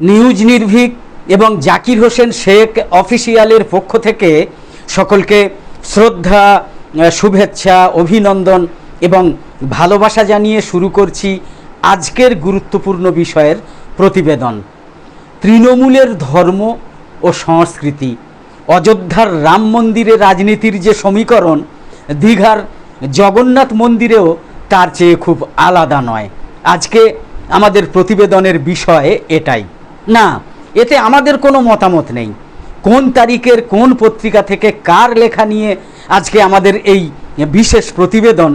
News Nirbhik এবং জাকির হোসেন শেখ অফিসিয়ালের পক্ষ থেকে সকলকে শ্রদ্ধা শুভেচ্ছা, অভিনন্দন এবং ভালোবাসা জানিয়ে শুরু করছি আজকের গুরুত্বপূর্ণ বিষয়ের প্রতিবেদন। তৃণমূলের ধর্ম ও সংস্কৃতি, অযোধ্যার রাম মন্দিরে রাজনীতির যে সমীকরণ, দীঘার জগন্নাথ মন্দিরেও তার চেয়ে খুব আলাদা নয়। আজকে আমাদের প্রতিবেদনের বিষয়ে এটাই। না, এতে আমাদের কোনো মতামত নেই। কোন তারিখের কোন পত্রিকা থেকে কার লেখা নিয়ে আজকে আমাদের এই বিশেষ প্রতিবেদন,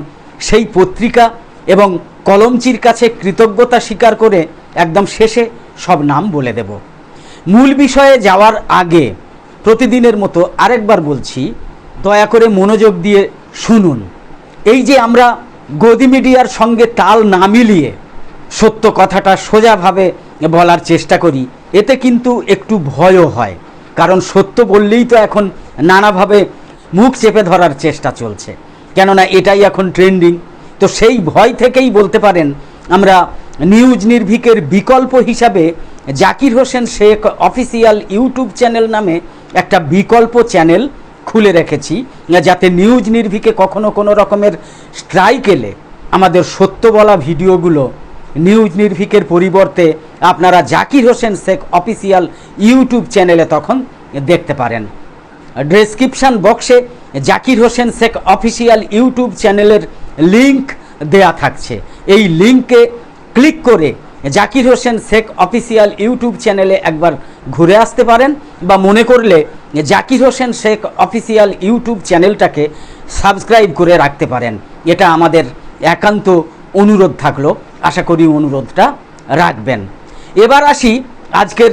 সেই পত্রিকা এবং কলমচির কাছে কৃতজ্ঞতা স্বীকার করে একদম শেষে সব নাম বলে দেব। মূল বিষয়ে যাওয়ার আগে প্রতিদিনের মতো আরেকবার বলছি, দয়া করে মনোযোগ দিয়ে শুনুন। এই যে আমরা গদি মিডিয়ার সঙ্গে তাল না মিলিয়ে সত্য কথাটা সোজাভাবে বলার চেষ্টা করি। এতে কিন্তু একটু ভয়ও হয়। কারণ সত্য বললেই তো এখন নানাভাবে মুখ চেপে ধরার চেষ্টা চলছে। কেননা এটাই এখন ট্রেন্ডিং। তো সেই ভয় থেকেই বলতে পারেন, আমরা নিউজ নির্ভীকের বিকল্প হিসাবে Zakir Hossain Sheikh official YouTube channel নামে একটা বিকল্প চ্যানেল খুলে রেখেছি, যাতে নিউজ নির্ভীকে কখনো কোনো রকমের স্ট্রাইক এলে আমাদের সত্য বলা ভিডিওগুলো নিউজ নির্ভিকের পরিবর্তে আপনারা জাকির হোসেন শেখ অফিসিয়াল ইউটিউব চ্যানেলে তখন দেখতে পারেন। ডেসক্রিপশান বক্সে জাকির হোসেন শেখ অফিসিয়াল ইউটিউব চ্যানেলের লিংক দেয়া থাকছে। এই লিংকে ক্লিক করে জাকির হোসেন শেখ অফিসিয়াল ইউটিউব চ্যানেলে একবার ঘুরে আসতে পারেন বা মনে করলে জাকির হোসেন শেখ অফিসিয়াল ইউটিউব চ্যানেলটাকে সাবস্ক্রাইব করে রাখতে পারেন। এটা আমাদের একান্ত অনুরোধ থাকল। আশা করি অনুরোধটা রাখবেন। এবার আসি আজকের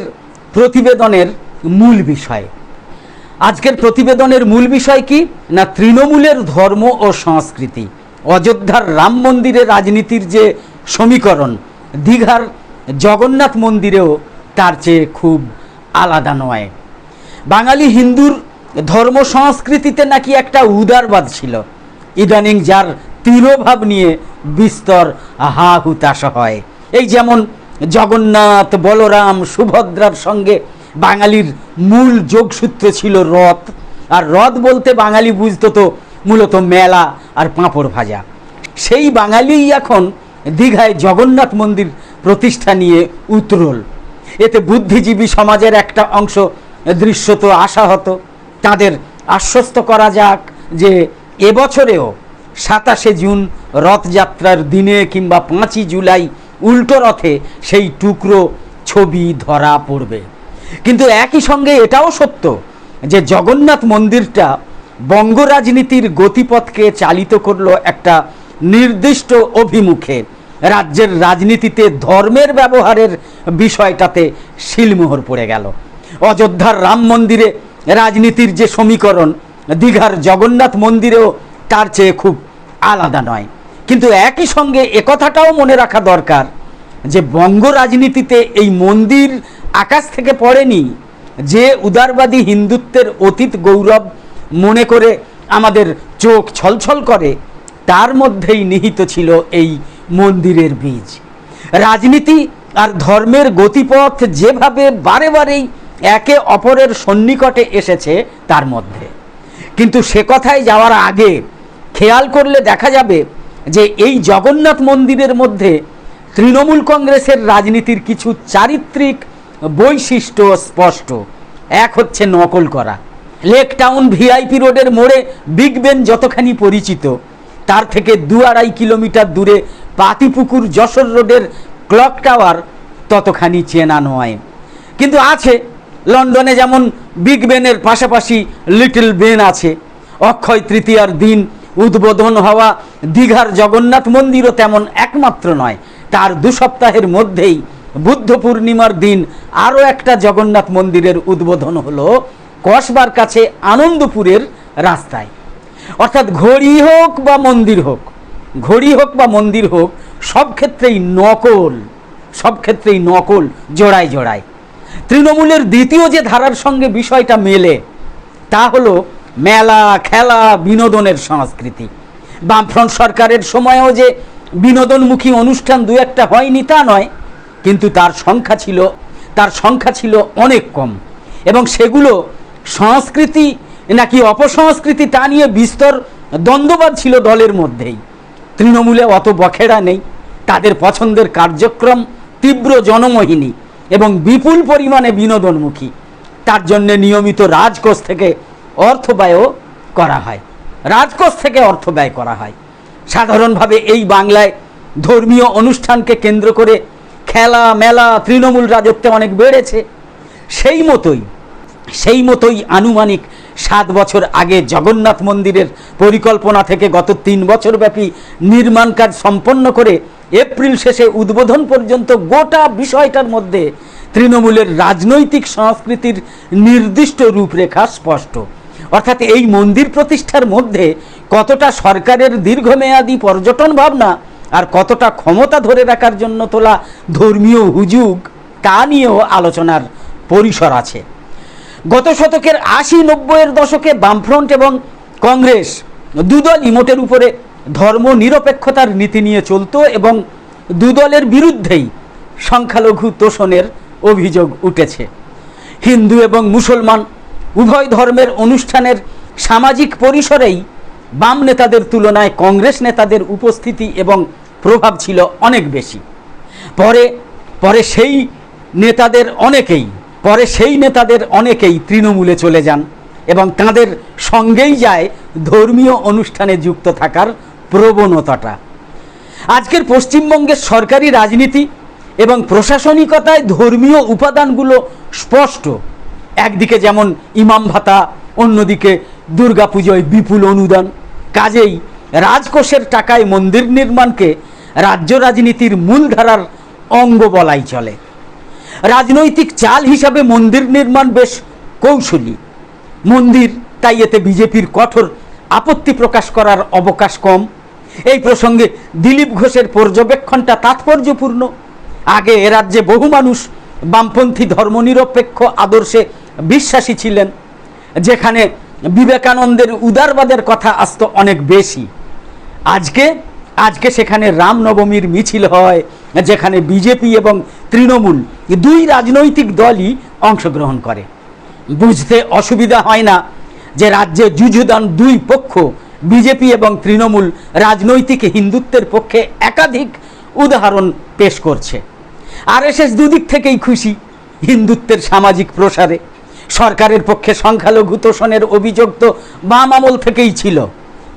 প্রতিবেদনের মূল বিষয়। আজকের প্রতিবেদনের মূল বিষয় কি? না তৃণমূলের ধর্ম ও সংস্কৃতি? অযোধ্যার রাম মন্দিরের রাজনীতির যে সমীকরণ, দীঘার জগন্নাথ মন্দিরেও তার চেয়ে খুব আলাদা নয়। বাঙালি হিন্দুর ধর্ম সংস্কৃতিতে নাকি একটা উদারবাদ ছিল। ইদানিং যার তীরভাব নিয়ে বিস্তর হা হুতাশ হয়। এই যেমন জগন্নাথ, বলরাম, সুভদ্রার সঙ্গে বাঙালির মূল যোগসূত্র ছিল রথ। আর রথ বলতে বাঙালি বুঝতো তো মূলত মেলা আর পাঁপড় ভাজা। সেই বাঙালিই এখন দীঘায় জগন্নাথ মন্দির প্রতিষ্ঠা নিয়ে উতরোল। এতে বুদ্ধিজীবী সমাজের একটা অংশ দৃশ্যত আশাহত। তাদের আশ্বস্ত করা যাক যে এবছরেও সাতাশে জুন রথযাত্রার দিনে কিংবা পাঁচই জুলাই উল্টো রথে সেই টুকরো ছবি ধরা পড়বে। কিন্তু একই সঙ্গে এটাও সত্য যে জগন্নাথ মন্দিরটা বঙ্গ রাজনীতির গতিপথকে চালিত করল একটা নির্দিষ্ট অভিমুখে। রাজ্যের রাজনীতিতে ধর্মের ব্যবহারের বিষয়টাতে শিলমোহর পড়ে গেল। অযোধ্যার রাম মন্দিরে রাজনীতির যে সমীকরণ, দীঘার জগন্নাথ মন্দিরেও তার চেয়ে খুব আলাদা নয়। কিন্তু একই সঙ্গে একথাটাও মনে রাখা দরকার যে বঙ্গ রাজনীতিতে এই মন্দির আকাশ থেকে পড়েনি, যে উদারবাদী হিন্দুত্বের অতীত গৌরব মনে করে আমাদের চোখ ছলছল করে, তার মধ্যেই নিহিত ছিল এই মন্দিরের বীজ। রাজনীতি আর ধর্মের গতিপথ যেভাবে বারে বারেই একে অপরের সন্নিকটে এসেছে, তার মধ্যে। কিন্তু সে কথায় যাওয়ার আগে খেয়াল করলে দেখা যাবে যে এই জগন্নাথ মন্দিরের মধ্যে তৃণমূল কংগ্রেসের রাজনীতির কিছু চারিত্রিক বৈশিষ্ট্য স্পষ্ট। এক হচ্ছে নকল করা। লেক টাউন ভিআইপি রোডের মোড়ে বিগ বেন যতখানি পরিচিত, তার থেকে দু আড়াই কিলোমিটার দূরে পাতিপুকুর যশোর রোডের ক্লক টাওয়ার ততখানি চেনা নয়। কিন্তু আছে, লন্ডনে যেমন বিগ বেনের পাশাপাশি লিটল বেন আছে, অক্ষয় তৃতীয়ার দিন উদ্বোধন হওয়া দীঘার জগন্নাথ মন্দিরও তেমন একমাত্র নয়। তার দু সপ্তাহের মধ্যেই বুদ্ধ পূর্ণিমার দিন আরও একটা জগন্নাথ মন্দিরের উদ্বোধন হলো কসবার কাছে আনন্দপুরের রাস্তায়। অর্থাৎ ঘড়ি হোক বা মন্দির হোক, ঘড়ি হোক বা মন্দির হোক, সব ক্ষেত্রেই নকল, সব ক্ষেত্রেই নকল, জোড়ায় জোড়ায়। তৃণমূলের দ্বিতীয় যে ধারার সঙ্গে বিষয়টা মেলে, তা হলো মেলা, খেলা, বিনোদনের সংস্কৃতি। বামফ্রন্ট সরকারের সময়েও যে বিনোদনমুখী অনুষ্ঠান দু একটা হয়নি তা নয়, কিন্তু তার সংখ্যা ছিল, তার সংখ্যা ছিল অনেক কম। এবং সেগুলো সংস্কৃতি নাকি অপসংস্কৃতি তা নিয়ে বিস্তর দ্বন্দ্ববাদ ছিল দলের মধ্যেই। তৃণমূলে অত বখেড়া নেই, তাদের পছন্দের কার্যক্রম তীব্র জনমোহিনী এবং বিপুল পরিমাণে বিনোদনমুখী। তার জন্যে নিয়মিত রাজকোষ থেকে অর্থ ব্যয়ও করা হয়। রাজকোষ থেকে অর্থ ব্যয় করা হয়। সাধারণভাবে এই বাংলায় ধর্মীয় অনুষ্ঠানকে কেন্দ্র করে খেলা, মেলা, তৃণমূল রাজত্বে অনেক বেড়েছে। সেই মতোই সেই মতোই আনুমানিক সাত বছর আগে জগন্নাথ মন্দিরের পরিকল্পনা থেকে গত তিন বছর ব্যাপী নির্মাণ কাজ সম্পন্ন করে এপ্রিল শেষে উদ্বোধন পর্যন্ত গোটা বিষয়টার মধ্যে তৃণমূলের রাজনৈতিক সংস্কৃতির নির্দিষ্ট রূপরেখা স্পষ্ট। অর্থাৎ এই মন্দির প্রতিষ্ঠার মধ্যে কতটা সরকারের দীর্ঘমেয়াদী পর্যটন ভাবনা আর কতটা ক্ষমতা ধরে রাখার জন্য তোলা ধর্মীয় হুজুগ, তা নিয়েও আলোচনার পরিসর আছে। গত শতকের আশি নব্বইয়ের দশকে বামফ্রন্ট এবং কংগ্রেস দুদলই মোটের উপরে ধর্ম নিরপেক্ষতার নীতি নিয়ে চলতো এবং দুদলের বিরুদ্ধেই সংখ্যালঘু তোষণের অভিযোগ উঠেছে। হিন্দু এবং মুসলমান উভয় ধর্মের অনুষ্ঠানের সামাজিক পরিসরেই বাম নেতাদের তুলনায় কংগ্রেস নেতাদের উপস্থিতি এবং প্রভাব ছিল অনেক বেশি। পরে পরে সেই নেতাদের অনেকেই, পরে সেই নেতাদের অনেকেই তৃণমূলে চলে যান এবং তাদের সঙ্গেই যায় ধর্মীয় অনুষ্ঠানে যুক্ত থাকার প্রবণতাটা। আজকের পশ্চিমবঙ্গের সরকারি রাজনীতি এবং প্রশাসনিকতায় ধর্মীয় উপাদানগুলো স্পষ্ট। একদিকে যেমন ইমাম ভাতা, অন্যদিকে দুর্গাপুজোয় বিপুল অনুদান। কাজেই রাজকোষের টাকায় মন্দির নির্মাণকে রাজ্য রাজনীতির মূলধারার অঙ্গ বলাই চলে। রাজনৈতিক চাল হিসাবে মন্দির নির্মাণ বেশ কৌশলী। মন্দির, তাই এতে বিজেপির কঠোর আপত্তি প্রকাশ করার অবকাশ কম। এই প্রসঙ্গে দিলীপ ঘোষের পর্যবেক্ষণটা তাৎপর্যপূর্ণ। আগে এ রাজ্যে বহু মানুষ বামপন্থী ধর্মনিরপেক্ষ আদর্শে বিশ্বাসী ছিলেন, যেখানে বিবেকানন্দের উদারবাদের কথা আসতো অনেক বেশি। আজকে আজকে সেখানে রামনবমীর মিছিল হয়, যেখানে বিজেপি এবং তৃণমূল দুই রাজনৈতিক দলই অংশগ্রহণ করে। বুঝতে অসুবিধা হয় না যে রাজ্যে যুযুদান দুই পক্ষ, বিজেপি এবং তৃণমূল রাজনৈতিক হিন্দুত্বের পক্ষে একাধিক উদাহরণ পেশ করছে। আরএসএস দুদিক থেকেই খুশি হিন্দুত্বের সামাজিক প্রসারে। সরকারের পক্ষে সংখ্যালঘু তোষণের অভিযোগ তো বাম আমল থেকেই ছিল।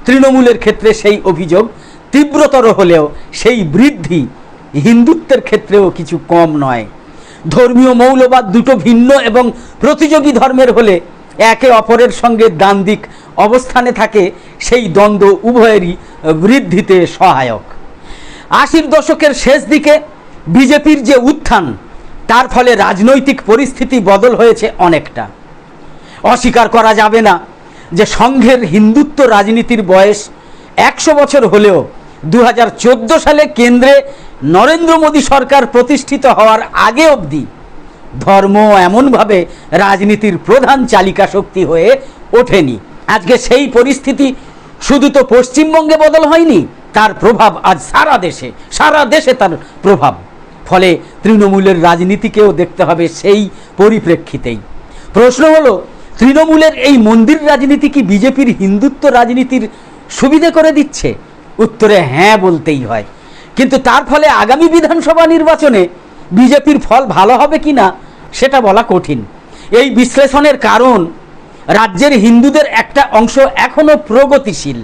তৃণমূলের ক্ষেত্রে সেই অভিযোগ তীব্রতর হলেও সেই বৃদ্ধি হিন্দুত্বের ক্ষেত্রেও কিছু কম নয়। ধর্মীয় মৌলবাদ দুটো ভিন্ন এবং প্রতিযোগী ধর্মের হলে একে অপরের সঙ্গে দ্বান্দ্বিক অবস্থানে থাকে, সেই দ্বন্দ্ব উভয়েরই বৃদ্ধিতে সহায়ক। আশির দশকের শেষ দিকে বিজেপির যে উত্থান তার ফলে রাজনৈতিক পরিস্থিতি বদল হয়েছে অনেকটা। অস্বীকার করা যাবে না যে সংঘের হিন্দুত্ব রাজনীতির বয়স একশো বছর হলেও দু হাজার চোদ্দ সালে কেন্দ্রে নরেন্দ্র মোদী সরকার প্রতিষ্ঠিত হওয়ার আগে অবধি ধর্ম এমনভাবে রাজনীতির প্রধান চালিকা শক্তি হয়ে ওঠেনি। আজকে সেই পরিস্থিতি শুধু তো পশ্চিমবঙ্গে বদল হয়নি, তার প্রভাব আজ সারা দেশে সারা দেশে তার প্রভাব। ফলে তৃণমূলের রাজনীতিকেও দেখতে হবে সেই পরিপ্রেক্ষিতেই। প্রশ্ন হলো, তৃণমূলের এই মন্দির রাজনীতি কি বিজেপির হিন্দুত্ব রাজনীতির সুবিধে করে দিচ্ছে? উত্তরে হ্যাঁ বলতেই হয়। কিন্তু তার ফলে আগামী বিধানসভা নির্বাচনে বিজেপির ফল ভালো হবে কি না, সেটা বলা কঠিন। এই বিশ্লেষণের কারণ, রাজ্যের হিন্দুদের একটা অংশ এখনও প্রগতিশীল,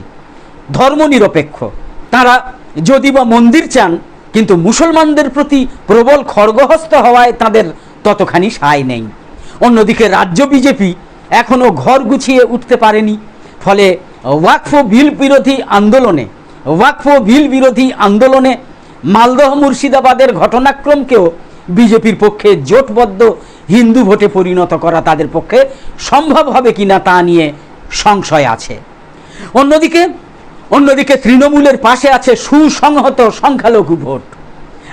ধর্মনিরপেক্ষ। তারা যদি বা মন্দির চান কিন্তু মুসলমানদের প্রতি প্রবল খড়গহস্ত হওয়ায় তাদের ততখানি সায় নেই। অন্যদিকে রাজ্য বিজেপি এখনও ঘর গুছিয়ে উঠতে পারেনি। ফলে ওয়াকফ বিল বিরোধী আন্দোলনে, ওয়াকফ বিল বিরোধী আন্দোলনে মালদহ মুর্শিদাবাদের ঘটনাক্রমকেও বিজেপির পক্ষে জোটবদ্ধ হিন্দু ভোটে পরিণত করা তাদের পক্ষে সম্ভব হবে কিনা তা নিয়ে সংশয় আছে। অন্যদিকে অন্যদিকে তৃণমূলের পাশে আছে সুসংহত সংখ্যালঘু ভোট।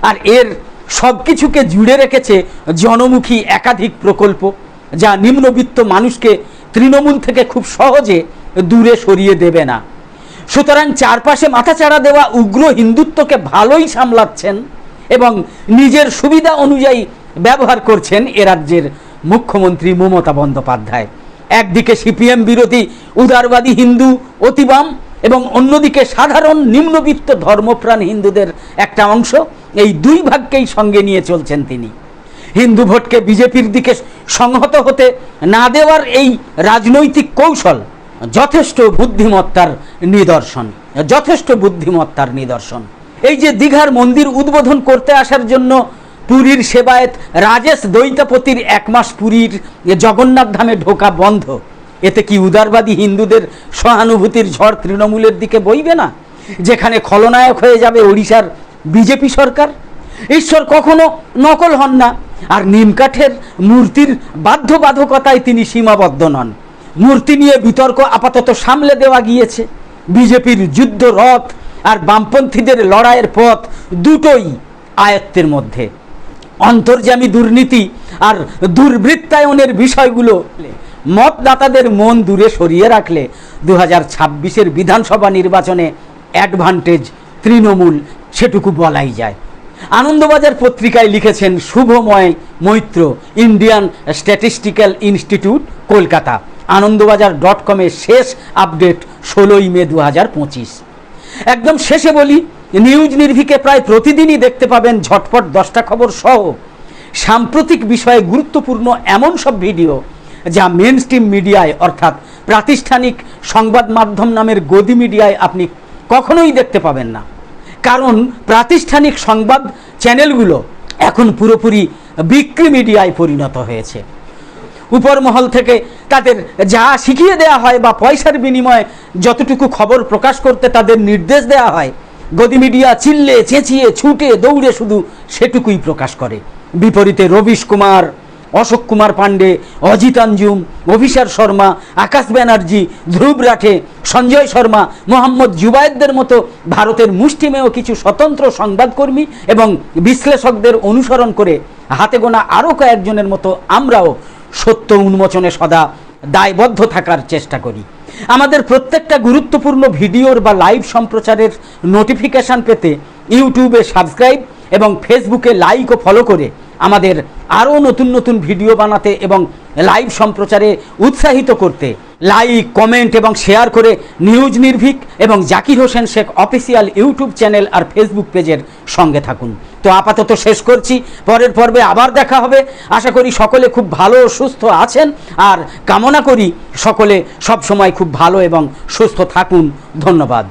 আর এর সব কিছুকে জুড়ে রেখেছে জনমুখী একাধিক প্রকল্প, যা নিম্নবিত্ত মানুষকে তৃণমূল থেকে খুব সহজে দূরে সরিয়ে দেবে না। সুতরাং চারপাশে মাথাচাড়া দেওয়া উগ্র হিন্দুত্বকে ভালোই সামলাচ্ছেন এবং নিজের সুবিধা অনুযায়ী ব্যবহার করছেন এ রাজ্যের মুখ্যমন্ত্রী মমতা বন্দ্যোপাধ্যায়। একদিকে সিপিএম বিরোধী উদারবাদী হিন্দু অতিবাম এবং অন্যদিকে সাধারণ নিম্নবিত্ত ধর্মপ্রাণ হিন্দুদের একটা অংশ, এই দুই ভাগকেই সঙ্গে নিয়ে চলছেন তিনি। হিন্দু ভোটকে বিজেপির দিকে সংহত হতে না দেওয়ার এই রাজনৈতিক কৌশল যথেষ্ট বুদ্ধিমত্তার নিদর্শন, যথেষ্ট বুদ্ধিমত্তার নিদর্শন। এই যে দীঘার মন্দির উদ্বোধন করতে আসার জন্য পুরীর সেবায়েত রাজেশ দৈতাপতির এক মাস পুরীর জগন্নাথ ধামে ঢোকা বন্ধ এতে কি উদারবাদী হিন্দুদের সহানুভূতির ঝড় তৃণমূলের দিকে বইবে না? যেখানে খলনায়ক হয়ে যাবে ওড়িশার বিজেপি সরকার? ঈশ্বর কখনো নকল হন না। আর নিমকাঠের মূর্তির বাধ্যবাধকতায় তিনি সীমাবদ্ধ নন। মূর্তি নিয়ে বিতর্ক আপাতত সামলে দেওয়া গিয়েছে। বিজেপির যুদ্ধ রথ আর বামপন্থীদের লড়াইয়ের পথ দুটোই আয়ত্তের মধ্যে। অন্তর্জামী দুর্নীতি আর দুর্বৃত্তায়নের বিষয়গুলো মতদাতাদের মন দূরে সরিয়ে রাখলে দু হাজার ছাব্বিশের বিধানসভা নির্বাচনে অ্যাডভান্টেজ তৃণমূল সেটুকু বলাই যায়। আনন্দবাজার পত্রিকায় লিখেছেন Shubhamoy Maitra Indian Statistical Institute Kolkata. Anandabazar dot কমের শেষ আপডেট ষোলোই মে দু হাজার পঁচিশ। একদম শেষে বলি, নিউজ নির্ভিকে প্রায় প্রতিদিনই দেখতে পাবেন ঝটপট দশটা খবর সহ। সাম্প্রতিক বিষয়ে গুরুত্বপূর্ণ এমন সব ভিডিও যা মেন স্ট্রিম মিডিয়ায় অর্থাৎ প্রাতিষ্ঠানিক সংবাদ মাধ্যম নামের গদি মিডিয়ায় আপনি কখনোই দেখতে পাবেন না। কারণ প্রাতিষ্ঠানিক সংবাদ চ্যানেলগুলো এখন পুরোপুরি বিক্রি মিডিয়ায় পরিণত হয়েছে। উপর মহল থেকে তাদের যা শিখিয়ে দেওয়া হয় বা পয়সার বিনিময়ে যতটুকু খবর প্রকাশ করতে তাদের নির্দেশ দেওয়া হয়, গদি মিডিয়া চিল্লে, চেঁচিয়ে, ছুটে, দৌড়ে শুধু সেটুকুই প্রকাশ করে। বিপরীতে রবিশ কুমার অশোক কুমার পাণ্ডে, অজিত আঞ্জুম অভিষার শর্মা, আকাশ ব্যানার্জি, ধ্রুব রাঠে, সঞ্জয় শর্মা, মোহাম্মদ জুবায়েদদের মতো ভারতের মুষ্টিমেয় কিছু স্বতন্ত্র সংবাদকর্মী এবং বিশ্লেষকদের অনুসরণ করে হাতে গোনা আরও কয়েকজনের মতো আমরাও সত্য উন্মোচনে সদা দায়বদ্ধ থাকার চেষ্টা করি। আমাদের প্রত্যেকটা গুরুত্বপূর্ণ ভিডিওর বা লাইভ সম্প্রচারের নোটিফিকেশান পেতে ইউটিউবে সাবস্ক্রাইব এবং ফেসবুকে লাইক ও ফলো করে আমাদের আরও নতুন নতুন ভিডিও বানাতে এবং লাইভ সম্প্রচারে উৎসাহিত করতে লাইক, কমেন্ট এবং শেয়ার করে নিউজ নির্ভীক এবং Zakir Hossain Sheikh official YouTube channel আর ফেসবুক পেজের সঙ্গে থাকুন। তো আপাতত শেষ করছি। পরের পর্বে আবার দেখা হবে। আশা করি সকলে খুব ভালো সুস্থ আছেন। আর কামনা করি সকলে সব সময় খুব ভালো এবং সুস্থ থাকুন। ধন্যবাদ।